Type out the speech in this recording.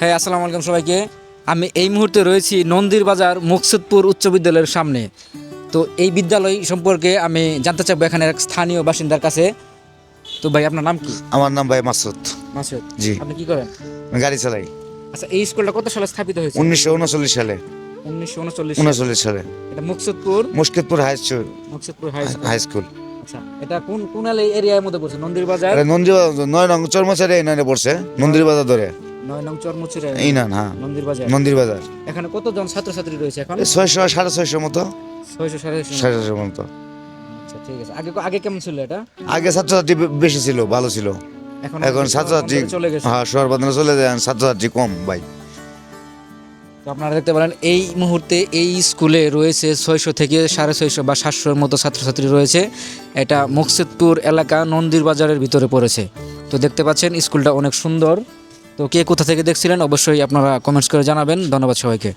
হ্যাঁ আসসালামু আলাইকুম সবাইকে। আমি এই মুহূর্তে রয়েছি নন্দির বাজার মুকসুদপুর উচ্চ বিদ্যালয়ের সামনে। তো এই বিদ্যালয় সম্পর্কে আমি জানতে চাইব এখানে এক স্থানীয় বাসিন্দার কাছে। তো ভাই আপনার নাম কি? আমার নাম ভাই মাসুদ। মাসুদ। জি। আপনি কি করেন? আমি গাড়ি চালাই। আচ্ছা এই স্কুলটা কত সালে স্থাপিত হয়েছে? উনিশশো উনচল্লিশ সালে। উনিশশো উনচল্লিশ উনচল্লিশ সালে। এটা Muksudpur? Mushkidpur high school. Muksudpur high school. আচ্ছা এটা কোন কোন এরিয়ার মধ্যে পড়ছে? নন্দির বাজার? এটা নন্দীবাজার নয় নং চর্মচারে এই নাইনে পড়ছে। নন্দীর বাজার ধরে। নয় নং চরমুচিরে হ্যাঁ নন্দির বাজার। এখানে কতজন ছাত্রছাত্রী রয়েছে এখন? ছয়শো সাড়ে ছয়শো মতো। ছয়শো সাড়ে ছয়শো। মতো। আচ্ছা ঠিক আছে। আগে আগে কেমন ছিল এটা? আগে ছাত্রছাত্রী বেশি ছিল ভালো ছিল। এখন এখন ছাত্রছাত্রী চলে গেছে। হ্যাঁ শহর বাঁধানো চলে যায় ছাত্রছাত্রী কম ভাই। তো আপনারা দেখতে পারেন এই মুহূর্তে এই স্কুলে রয়েছে ছয়শো থেকে সাড়ে ছয়শো বা সাতশোর মতো ছাত্রছাত্রী রয়েছে। এটা মুকসিদপুর এলাকা নন্দির বাজারের ভিতরে পড়েছে। তো দেখতে পাচ্ছেন স্কুলটা অনেক সুন্দর। তো কে কোথা থেকে দেখছিলেন অবশ্যই আপনারা কমেন্টস করে জানাবেন। ধন্যবাদ সবাইকে।